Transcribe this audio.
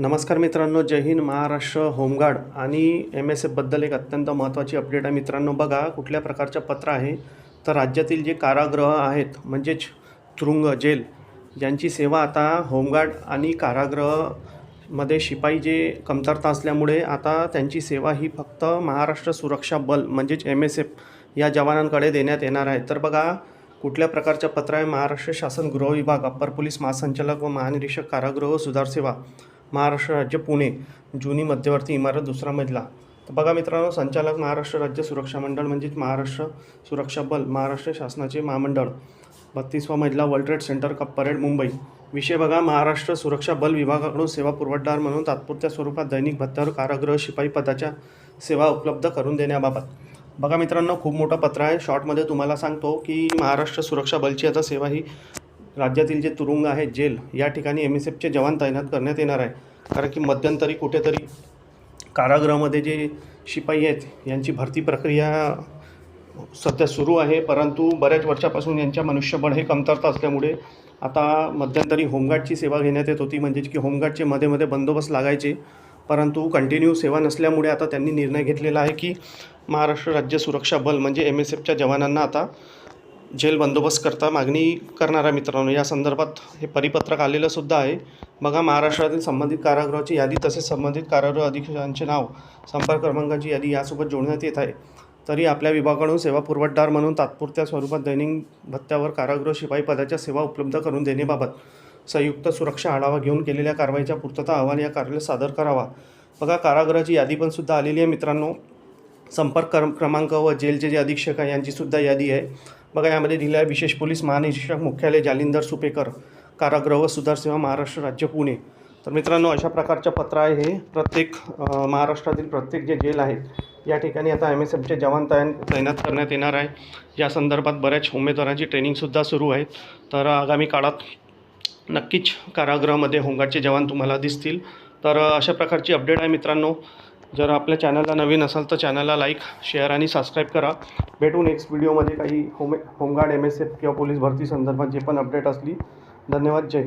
नमस्कार मित्रांनो जय हिंद महाराष्ट्र होमगार्ड आणि एम एस एफबद्दल एक अत्यंत महत्त्वाची अपडेट आहे. मित्रांनो बघा कुठल्या प्रकारचं पत्र आहे. तर राज्यातील जे कारागृह आहेत म्हणजेच तुरुंग जेल ज्यांची सेवा आता होमगार्ड आणि कारागृहमध्ये शिपाई जे कमतरता असल्यामुळे आता त्यांची सेवा ही फक्त महाराष्ट्र सुरक्षा बल म्हणजेच एम एस एफ या जवानांकडे देण्यात येणार आहे. तर बघा कुठल्या प्रकारचं पत्र आहे. महाराष्ट्र शासन गृह विभाग अप्पर पोलीस महासंचालक व महानिरीक्षक कारागृह व सुधार सेवा. महाराष्ट्र राज्य पुणे जुनी मध्यवर्ती इमारत दुसरा मजला. तर बघा मित्रांनो संचालक महाराष्ट्र राज्य सुरक्षा मंडळ म्हणजेच महाराष्ट्र सुरक्षा बल महाराष्ट्र शासनाचे महामंडळ. बत्तीसवा मजला world trade centre Cuffe parade Mumbai. विषय बघा महाराष्ट्र सुरक्षा बल विभागाकडून सेवा पुरवठादार म्हणून तात्पुरत्या स्वरूपात दैनिक भत्त्यावर कारागृह शिपाई पदाच्या सेवा उपलब्ध करून देण्याबाबत. बघा मित्रांनो खूप मोठं पत्र आहे. शॉर्टमध्ये तुम्हाला सांगतो की महाराष्ट्र सुरक्षा बलची आता सेवा ही राज्यातील जे तुरुंग आहे जेल या ठिकाणी एम एस एफचे जवान तैनात करण्यात येणार आहे. कारण की मध्यंतरी कुठेतरी कारागृहामध्ये जे शिपाई आहेत यांची भरती प्रक्रिया सध्या सुरू आहे. परंतु बऱ्याच वर्षापासून यांच्या मनुष्यबळ हे कमतरता असल्यामुळे आता मध्यंतरी होमगार्डची सेवा घेण्यात येत होती. म्हणजेच की होमगार्डचे मध्ये मध्ये बंदोबस्त लागायचे. परंतु कंटिन्यू सेवा नसल्यामुळे आता त्यांनी निर्णय घेतलेला आहे की महाराष्ट्र राज्य सुरक्षा बल म्हणजे एम एस एफच्या जवानांना आता जेल बंदोबस्त करता मागणी करणारा मित्रांनो या संदर्भात हे परिपत्रक आलेलं सुद्धा आहे. बघा महाराष्ट्रातील संबंधित कारागृहाची यादी तसेच संबंधित कारागृह अधीक्षकांचे नाव संपर्क क्रमांकाची यादी यासोबत जोडण्यात येत आहे. तरी आपल्या विभागाकडून सेवा पुरवठादार म्हणून तात्पुरत्या स्वरूपात दैनिक भत्त्यावर कारागृह शिपाई पदाच्या सेवा उपलब्ध करून देण्याबाबत संयुक्त सुरक्षा आढावा घेऊन केलेल्या कारवाईचा पूर्तता अहवाल या कार्यालयात सादर करावा. बघा कारागृहाची यादी पण सुद्धा आलेली आहे मित्रांनो. संपर्क क्रम क्रमांक व जेलचे जे अधीक्षक आहे यांचीसुद्धा यादी आहे. बघा यामध्ये दिलं आहे विशेष पोलीस महानिरीक्षक मुख्यालय जालिंदर सुपेकर कारागृह व सुधार सेवा महाराष्ट्र राज्य पुणे. तर मित्रांनो अशा प्रकारचं पत्र आहे हे. प्रत्येक महाराष्ट्रातील प्रत्येक जे जेल आहेत या ठिकाणी आता एम एस एफचे जवान तैन तैनात करण्यात येणार आहे. या संदर्भात बऱ्याच उमेदवारांची ट्रेनिंगसुद्धा सुरू आहे. तर आगामी काळात नक्कीच कारागृहामध्ये होमगार्डचे जवान तुम्हाला दिसतील. तर अशा प्रकारची अपडेट आहे मित्रांनो. जर आपल्या चॅनलला नवीन असाल तर चॅनलला लाईक शेअर आणि सबस्क्राईब करा. भेटू नेक्स्ट व्हिडिओमध्ये काही होमे home guard M S F किंवा पोलीस भरती संदर्भात जे पण अपडेट असली. धन्यवाद. जय